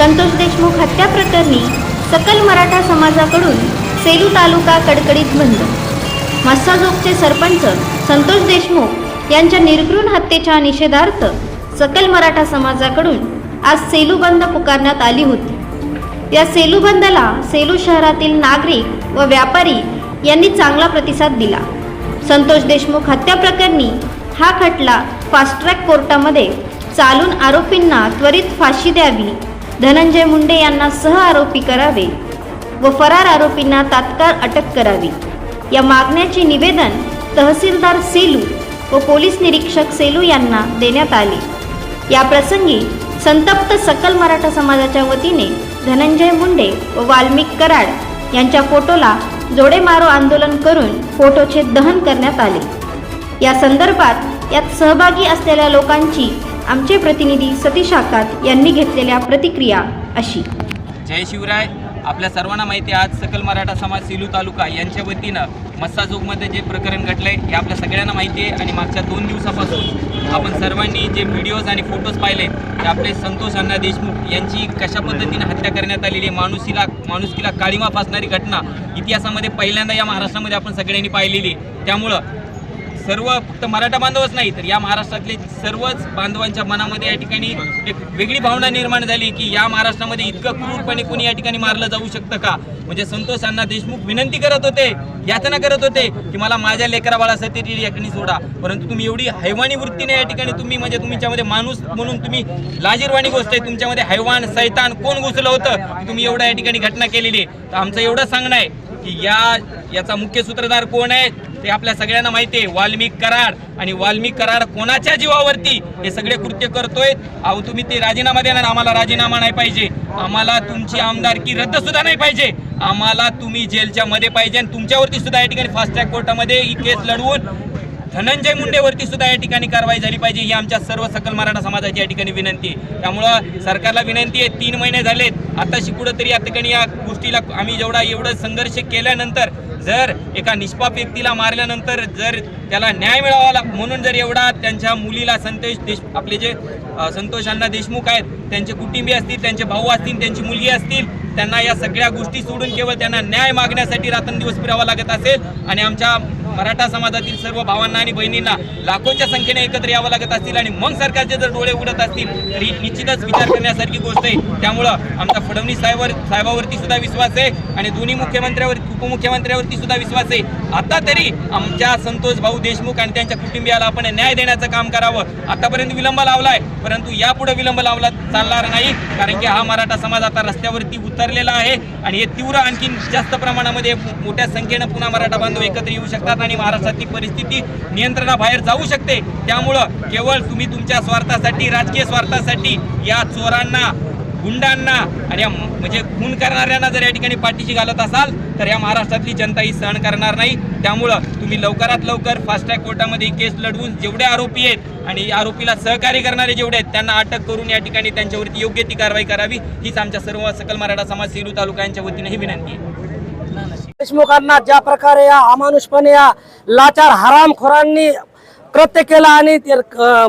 संतोष देशमुख हत्या प्रकरणी सकल मराठा समाजाकडून सेलू तालुका कडकडीत बंद. मस्साजोगचे सरपंच संतोष देशमुख यांच्या निर्घृण हत्येच्या निषेधार्थ सकल मराठा समाजाकडून आज सेलू बंद पुकारण्यात आली होती. या सेलू बंदला सेलू शहरातील नागरिक व व्यापारी यांनी चांगला प्रतिसाद दिला. संतोष देशमुख हत्या प्रकरणी हा खटला फास्ट ट्रॅक कोर्टामध्ये चालून आरोपींना त्वरित फाशी द्यावी धनंजय मुंडे यांना सह आरोपी करावे व फरार आरोपींना तात्काळ अटक करावी. या मागण्याचे निवेदन तहसीलदार सेलू व पोलीस निरीक्षक सेलू यांना देण्यात आले. या प्रसंगी संतप्त सकल मराठा समाजाच्या वतीने धनंजय मुंडे व वाल्मिक कराड यांच्या फोटोला जोडे मारो आंदोलन करून फोटोचे दहन करण्यात आले. या संदर्भात यात सहभागी असलेल्या लोकांची आमचे प्रतिनिधी सतीश आकात यांनी घेतलेल्या प्रतिक्रिया अशी. जय शिवराय. आपल्या सर्वांना माहिती आहे आज सकल मराठा समाज सिलू तालुका यांच्या वतीनं मस्साजोगमध्ये जे प्रकरण घडलंय हे आपल्या सगळ्यांना माहिती आहे आणि मागच्या दोन दिवसापासून आपण सर्वांनी जे व्हिडिओज आणि फोटोज पाहिले ते आपले संतोष अण्णा देशमुख यांची कशा पद्धतीने हत्या करण्यात आलेली आहे माणुसीला माणुसकीला काळीमा फासणारी घटना इतिहासामध्ये पहिल्यांदा या महाराष्ट्रामध्ये आपण सगळ्यांनी पाहिलेली त्यामुळं सर्व फक्त मराठा बांधवच नाही तर या महाराष्ट्रातले सर्वच बांधवांच्या मनामध्ये या ठिकाणी एक वेगळी भावना निर्माण झाली की या महाराष्ट्रामध्ये इतकं क्रूरपणे कोणी या ठिकाणी मारलं जाऊ शकतं का? म्हणजे संतोष अण्णा देशमुख विनंती करत होते याचना करत होते की मला माझ्या लेकरा बाळासाठी या ठिकाणी सोडा. परंतु तुम्ही एवढी हैवानी वृत्तीने या ठिकाणी तुम्ही म्हणजे तुमच्यामध्ये माणूस म्हणून तुम्ही लाजीरवाणी गोष्ट आहे तुमच्यामध्ये हैवान सैतान कोण घुसलं होतं? तुम्ही एवढा या ठिकाणी घटना केलेली आहे. तर आमचं एवढं सांगणं आहे की या याचा मुख्य सूत्रधार कोण आहे ते आपल्या सगळ्यांना माहिती आहे वाल्मिक कराड आणि वाल्मिक कराड कोणाच्या जीवावरती? हे सगळे कृत्य करतोय. अहो तुम्ही ते राजीनामा देणार आम्हाला राजीनामा नाही पाहिजे. आम्हाला तुमची आमदारकी रद्द सुद्धा नाही पाहिजे. आम्हाला तुम्ही जेलच्या मध्ये पाहिजे आणि तुमच्यावरती सुद्धा या ठिकाणी फास्ट ट्रॅक कोर्टामध्ये ही केस लढवून धनंजय मुंडेवरती सुद्धा या ठिकाणी कारवाई झाली पाहिजे ही आमच्या सर्व सकल मराठा समाजाची या ठिकाणी विनंती आहे. त्यामुळं सरकारला विनंती आहे तीन महिने झालेत. आताशी कुठंतरी या ठिकाणी या गोष्टीला आम्ही जेवढा एवढं संघर्ष केल्यानंतर जर एका निष्पाप व्यक्तीला मारल्यानंतर जर त्याला न्याय मिळावा म्हणून जर एवढा त्यांच्या मुलीला संतोष देश आपले जे संतोष अण्णा देशमुख आहेत त्यांचे कुटुंबीय असतील त्यांचे भाऊ असतील त्यांची मुलगी असतील त्यांना या सगळ्या गोष्टी सोडून केवळ त्यांना न्याय मागण्यासाठी रात्रंदिवस फिरावा लागत असेल आणि आमच्या मराठा समाजातील सर्व भावांना आणि बहिणींना लाखोंच्या संख्येने एकत्र यावं लागत असतील आणि मग सरकारचे जर डोळे उडत असतील तर ही निश्चितच विचार करण्यासारखी गोष्ट आहे. त्यामुळं आमचा फडणवीस साहेबावर साहेबावरती सुद्धा विश्वास आहे आणि दोन्ही मुख्यमंत्र्यावर उपमुख्यमंत्र्यावरती सुद्धा विश्वास आहे. आता तरी आमच्या संतोष भाऊ देशमुख आणि त्यांच्या कुटुंबियाला आपण न्याय देण्याचं काम करावं. आतापर्यंत विलंब लावलाय परंतु यापुढे विलंब लावला चालणार नाही कारण की हा मराठा समाज आता रस्त्यावरती उतरलेला आहे आणि हे तीव्र आणखीन जास्त प्रमाणामध्ये मोठ्या संख्येनं पुन्हा मराठा बांधव एकत्र येऊ शकतात आणि महाराष्ट्रातली परिस्थिती नियंत्रणाबाहेर जाऊ शकते. त्यामुळं केवळ तुम्ही तुमच्या स्वार्थासाठी राजकीय स्वार्थासाठी या चोरांना गुंडांना आणि म्हणजे खून करणाऱ्यांना जर या ठिकाणी पाठीशी घालत असाल तर या महाराष्ट्रातली जनता ही सहन करणार नाही. त्यामुळं तुम्ही लवकरात लवकर फास्ट ट्रॅक कोर्टामध्ये ही केस लढवून जेवढे आरोपी आहेत आणि या आरोपीला सहकार्य करणारे जेवढे आहेत त्यांना अटक करून या ठिकाणी त्यांच्यावरती योग्य ती कारवाई करावी. हीच आमच्या सर्व सकल मराठा समाज सेलू तालुका यांच्या वतीनं ही विनंती आहे. देशमुखांना ज्या प्रकारे या अमानुषपणे या लाचार हरामखोरांनी कृत्य केला आणि ते,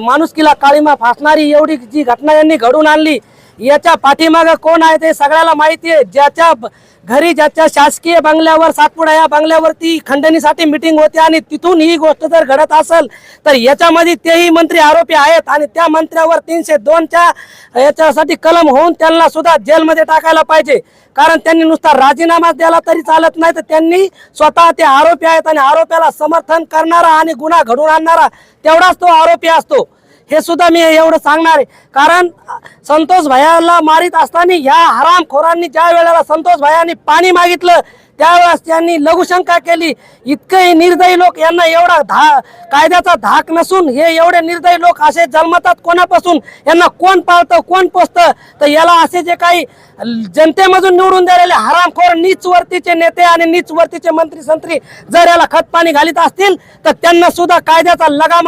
माणुसकीला काळीमा फासणारी एवढी जी घटना यांनी घडून आणली याच्या पाठीमागे कोण आहे ते सगळ्याला माहिती आहे. ज्याच्या घरी ज्याच्या शासकीय बंगल्यावर सातपुडा या बंगल्यावरती खंडणीसाठी मिटिंग होते आणि तिथून ही गोष्ट जर घडत असेल तर याच्यामध्ये तेही मंत्री आरोपी आहेत आणि त्या मंत्र्यावर तीनशे दोनच्या याच्यासाठी कलम होऊन त्यांना सुद्धा जेलमध्ये टाकायला पाहिजे. कारण त्यांनी नुसता राजीनामा द्यायला तरी चालत नाही तर त्यांनी स्वतः ते आरोपी आहेत आणि आरोप्याला समर्थन करणारा आणि गुन्हा घडून आणणारा तेवढाच तो आरोपी असतो. हे सुद्धा मी एवढं सांगणार आहे. कारण संतोष भैयाला मारित असताना ह्या हरामखोरांनी ज्या वेळेला संतोष भैयानी पाणी मागितलं त्यावेळेस त्यांनी लघुशंका केली. इतके निर्दयी लोक यांना एवढा धा कायद्याचा धाक नसून हे एवढे निर्दयी लोक असे जन्मतात कोणापासून? यांना कोण पाळतं कोण पोचतं तर याला असे जे काही जनतेमधून निवडून दिलेले हरामखोर नीचवर्तीचे नेते आणि नीच वर्तीचे मंत्री संत्री जर याला खतपाणी घालीत असतील तर त्यांना सुद्धा कायद्याचा लगाम